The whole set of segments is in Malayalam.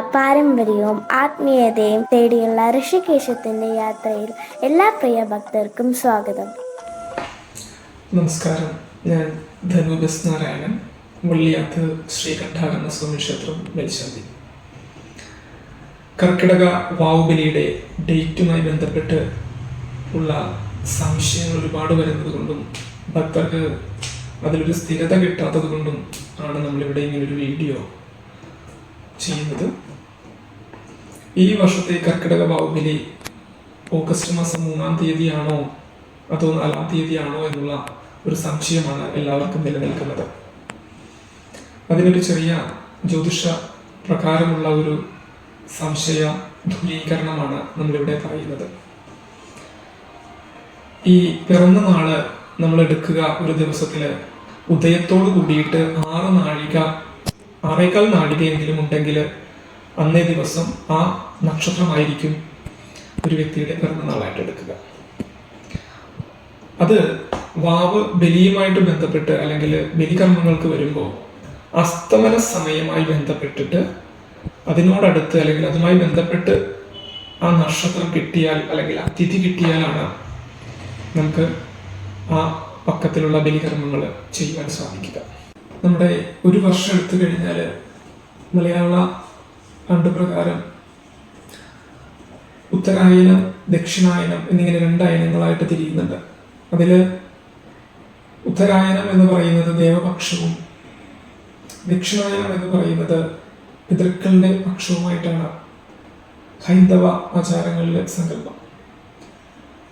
പാരമ്പര്യവും ആത്മീയതയും തേടിയുള്ള ഋഷികേശത്തിന്റെ യാത്രയിൽ എല്ലാ പ്രിയ ഭക്തർക്കും സ്വാഗതം. നമസ്കാരം. ഞാൻ ധനുബസ് നാരായണൻ. മുള്ളിയാത്ത് ശ്രീകണ്ഠാകരണ സ്വാമി ക്ഷേത്രം മേൽശാന്തി. കർക്കിടക വാവുബലിയുടെ ഡേറ്റുമായി ബന്ധപ്പെട്ട് ഉള്ള സംശയങ്ങൾ ഒരുപാട് വരുന്നത് കൊണ്ടും ഭക്തർക്ക് അതിലൊരു സ്ഥിരത കിട്ടാത്തത് കൊണ്ടും ആണ് നമ്മളിവിടെ ഇങ്ങനൊരു വീഡിയോ ചെയ്യുന്നത്. ഈ വർഷത്തെ കർക്കിടക ബാഹുബലി ഓഗസ്റ്റ് മാസം മൂന്നാം തീയതിയാണോ അതോ നാലാം തീയതിയാണോ എന്നുള്ള ഒരു സംശയമാണ് എല്ലാവർക്കും നിലനിൽക്കുന്നത്. അതിനൊരു ചെറിയ ജ്യോതിഷ പ്രകാരമുള്ള ഒരു സംശയ ദൂരീകരണമാണ് നമ്മളിവിടെ പറയുന്നത്. ഈ പിറന്ന നാൾ നമ്മൾ എടുക്കുക ഒരു ദിവസത്തിൽ ഉദയത്തോട് കൂടിയിട്ട് ആറ് നാഴിക ആറേക്കാൽ നാഴികയെങ്കിലും ഉണ്ടെങ്കിൽ അന്നേ ദിവസം ആ നക്ഷത്രമായിരിക്കും ഒരു വ്യക്തിയുടെ പിറന്നനാളായിട്ട് എടുക്കുക. അത് വാവ് ബലിയുമായിട്ട് ബന്ധപ്പെട്ട് അല്ലെങ്കിൽ ബലികർമ്മങ്ങൾക്ക് വരുമ്പോൾ അസ്തമന സമയമായി ബന്ധപ്പെട്ടിട്ട് അതിനോടടുത്ത് അല്ലെങ്കിൽ അതുമായി ബന്ധപ്പെട്ട് ആ നക്ഷത്രം കിട്ടിയാൽ അല്ലെങ്കിൽ ആ തിഥി കിട്ടിയാലാണ് നമുക്ക് ആ പക്കത്തിലുള്ള ബലികർമ്മങ്ങൾ ചെയ്യാൻ സാധിക്കുക. നമ്മുടെ ഒരു വർഷം എടുത്തു കഴിഞ്ഞാൽ മലയാള ആണ്ടുപ്രകാരം ഉത്തരായനം ദക്ഷിണായനം എന്നിങ്ങനെ രണ്ടായനങ്ങളായിട്ട് തിരിയുന്നുണ്ട്. അതിൽ ഉത്തരായനം എന്ന് പറയുന്നത് ദേവപക്ഷവും ദക്ഷിണായനം എന്ന് പറയുന്നത് പിതൃക്കളുടെ പക്ഷവുമായിട്ടാണ് ഹൈന്ദവ ആചാരങ്ങളിലെ സങ്കല്പം.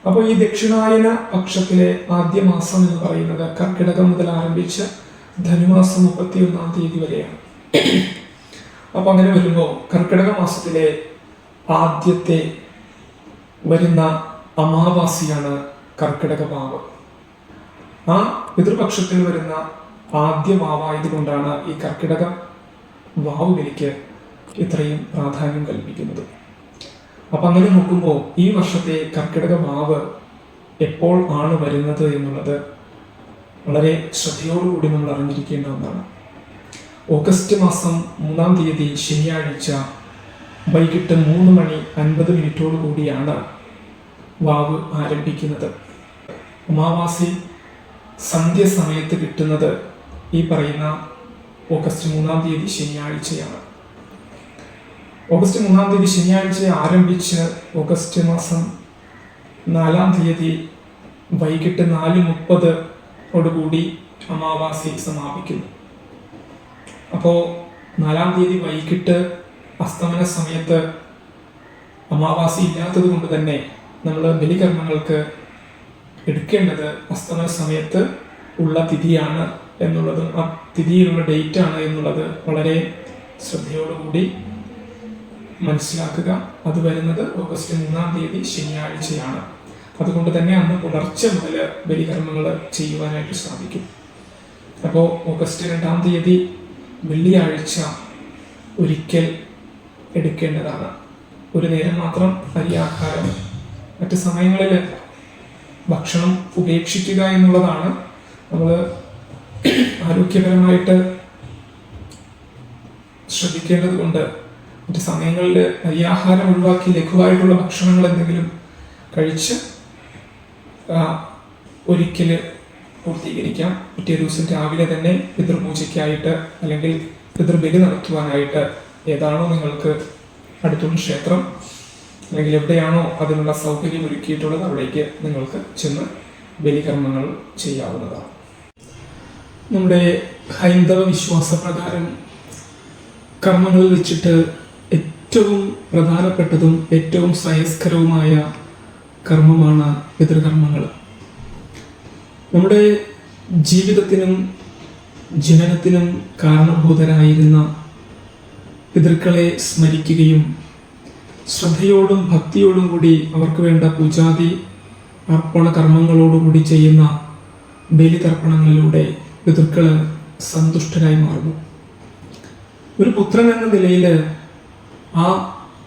അപ്പോൾ ഈ ദക്ഷിണായന പക്ഷത്തിലെ ആദ്യ മാസം എന്ന് പറയുന്നത് കർക്കിടകം മുതൽ ആരംഭിച്ച് ധനുമാസം മുപ്പത്തി ഒന്നാം തീയതി വരെയാണ്. അപ്പൊ അങ്ങനെ വരുമ്പോൾ കർക്കിടക മാസത്തിലെ ആദ്യത്തെ വരുന്ന അമാവാസിയാണ് കർക്കിടക മാവ്. ആ പിതൃപക്ഷത്തിൽ വരുന്ന ആദ്യ മാവായതുകൊണ്ടാണ് ഈ കർക്കിടക വാവുവിലേക്ക് ഇത്രയും പ്രാധാന്യം കൽപ്പിക്കുന്നത്. അപ്പൊ അങ്ങനെ നോക്കുമ്പോൾ ഈ വർഷത്തെ കർക്കിടക മാവ് എപ്പോൾ ആണ് വരുന്നത് എന്നുള്ളത് വളരെ ശ്രദ്ധയോടുകൂടി നമ്മൾ അറിഞ്ഞിരിക്കേണ്ട ഒന്നാണ്. ഓഗസ്റ്റ് മാസം മൂന്നാം തീയതി ശനിയാഴ്ച വൈകിട്ട് മൂന്ന് മണി അൻപത് മിനിറ്റോടു കൂടിയാണ് വാവ് ആരംഭിക്കുന്നത്. അമാവാസി സന്ധ്യ സമയത്ത് കിട്ടുന്നത് ഈ പറയുന്ന ഓഗസ്റ്റ് മൂന്നാം തീയതി ശനിയാഴ്ചയാണ്. ഓഗസ്റ്റ് മൂന്നാം തീയതി ശനിയാഴ്ച ആരംഭിച്ച് ഓഗസ്റ്റ് മാസം നാലാം തീയതി വൈകിട്ട് നാല് മുപ്പത് ഓടുകൂടി അമാവാസി സമാപിക്കുന്നു. അപ്പോൾ നാലാം തീയതി വൈകിട്ട് അസ്തമന സമയത്ത് അമാവാസി ഇല്ലാത്തത് കൊണ്ട് തന്നെ നമ്മൾ ബലികർമ്മങ്ങൾക്ക് എടുക്കേണ്ടത് അസ്തമന സമയത്ത് ഉള്ള തിഥിയാണ് എന്നുള്ളതും ആ തിഥിയിലുള്ള ഡേറ്റ് ആണ് എന്നുള്ളത് വളരെ ശ്രദ്ധയോടുകൂടി മനസ്സിലാക്കുക. അത് വരുന്നത് ഓഗസ്റ്റ് മൂന്നാം തീയതി ശനിയാഴ്ചയാണ്. അതുകൊണ്ട് തന്നെ അന്ന് പുലർച്ചെ മുതൽ ബലികർമ്മങ്ങൾ ചെയ്യുവാനായിട്ട് സാധിക്കും. അപ്പോൾ ഓഗസ്റ്റ് രണ്ടാം തീയതി വെള്ളിയാഴ്ച ഒരിക്കൽ എടുക്കേണ്ടതാണ്. ഒരു നേരം മാത്രം അരിയാഹാരം മറ്റു സമയങ്ങളിൽ ഭക്ഷണം ഉപേക്ഷിക്കുക എന്നുള്ളതാണ് നമ്മൾ ആരോഗ്യപരമായിട്ട് ശ്രദ്ധിക്കേണ്ടത് കൊണ്ട് മറ്റു സമയങ്ങളിൽ അരിയാഹാരം ഒഴിവാക്കി ലഘുവായിട്ടുള്ള ഭക്ഷണങ്ങൾ എന്തെങ്കിലും കഴിച്ച് ആ, ഒരിക്കൽ പൂർത്തീകരിക്കാം. പിറ്റേ ദിവസം രാവിലെ തന്നെ പിതൃപൂജയ്ക്കായിട്ട് അല്ലെങ്കിൽ പിതൃബലി നടത്തുവാനായിട്ട് ഏതാണോ നിങ്ങൾക്ക് അടുത്തുള്ള ക്ഷേത്രം അല്ലെങ്കിൽ എവിടെയാണോ അതിനുള്ള സൗകര്യം ഒരുക്കിയിട്ടുള്ളത് അവിടേക്ക് നിങ്ങൾക്ക് ചെന്ന് ബലികർമ്മങ്ങൾ ചെയ്യാവുന്നതാണ്. നമ്മുടെ ഹൈന്ദവ വിശ്വാസപ്രകാരം കർമ്മങ്ങളിൽ വെച്ചിട്ട് ഏറ്റവും പ്രധാനപ്പെട്ടതും ഏറ്റവും ശ്രേയസ്കരവുമായ കർമ്മമാണ് പിതൃകർമ്മങ്ങൾ. നമ്മുടെ ജീവിതത്തിനും ജനനത്തിനും കാരണഭൂതരായിരുന്ന പിതൃക്കളെ സ്മരിക്കുകയും ശ്രദ്ധയോടും ഭക്തിയോടും കൂടി അവർക്ക് വേണ്ട പൂജാതി അർപ്പണ കർമ്മങ്ങളോടുകൂടി ചെയ്യുന്ന ബലിതർപ്പണങ്ങളിലൂടെ പിതൃക്കൾ സന്തുഷ്ടരായി മാറുന്നു. ഒരു പുത്രൻ എന്ന നിലയിൽ ആ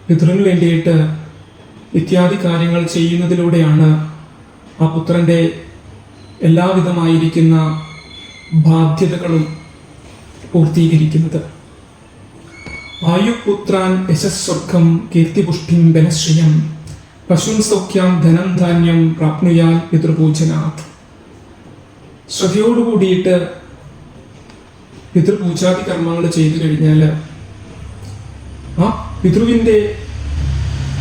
പിതൃന് വേണ്ടിയിട്ട് ഇത്യാദി കാര്യങ്ങൾ ചെയ്യുന്നതിലൂടെയാണ് ആ പുത്രന്റെ എല്ലാവിധമായിരിക്കുന്ന ബാധ്യതകളും പൂർത്തീകരിക്കുന്നത്. ആയുപുത്രാൻ യശസ്വർഗം കീർത്തിപുഷ്ടിം ബലശ്രിയം പശുൻ സൗഖ്യം ധനം ധാന്യം പ്രാപ്നുയാൽ പിതൃപൂജനാഥ്. ശ്രദ്ധയോടുകൂടിയിട്ട് പിതൃപൂജാതി കർമ്മങ്ങൾ ചെയ്തു കഴിഞ്ഞാൽ ആ പിതൃവിന്റെ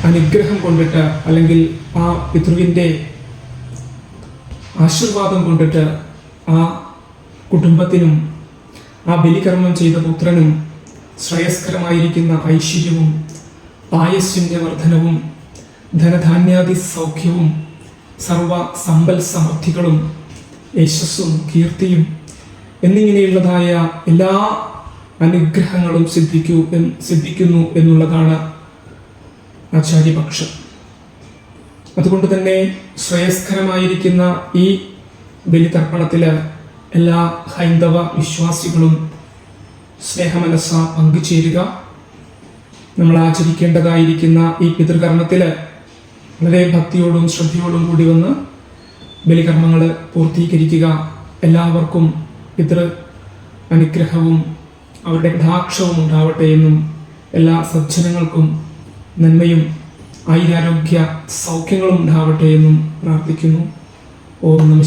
അനുഗ്രഹം കൊണ്ടിട്ട് അല്ലെങ്കിൽ ആ പിതൃവിന്റെ ആശീർവാദം കൊണ്ടിട്ട് ആ കുടുംബത്തിനും ആ ബലികർമ്മം ചെയ്ത പുത്രനും ശ്രേയസ്കരമായിരിക്കുന്ന ഐശ്വര്യവും ആയസ്സിന്റെ വർധനവും ധനധാന്യാദി സൗഖ്യവും സർവ സമ്പൽ സമൃദ്ധികളും യശസ്സും കീർത്തിയും എന്നിങ്ങനെയുള്ളതായ എല്ലാ അനുഗ്രഹങ്ങളും സിദ്ധിക്കൂ സിദ്ധിക്കുന്നു എന്നുള്ളതാണ് ആചാര്യപക്ഷം. അതുകൊണ്ട് തന്നെ ശ്രേയസ്കരമായിരിക്കുന്ന ഈ ബലിതർപ്പണത്തിൽ എല്ലാ ഹൈന്ദവ വിശ്വാസികളും സ്നേഹമനസ്സ പങ്കുചേരുക. നമ്മൾ ആചരിക്കേണ്ടതായിരിക്കുന്ന ഈ പിതൃകർമ്മത്തിൽ വളരെ ഭക്തിയോടും ശ്രദ്ധയോടും കൂടി വന്ന് ബലികർമ്മങ്ങൾ പൂർത്തീകരിക്കുക. എല്ലാവർക്കും പിതൃ അനുഗ്രഹവും അവരുടെ കടാക്ഷവും ഉണ്ടാവട്ടെ എന്നും എല്ലാ സജ്ജനങ്ങൾക്കും നന്മയും ആയിരാരോഗ്യ സൗഖ്യങ്ങളും ഉണ്ടാവട്ടെ എന്നും പ്രാർത്ഥിക്കുന്നു. ഓം നമ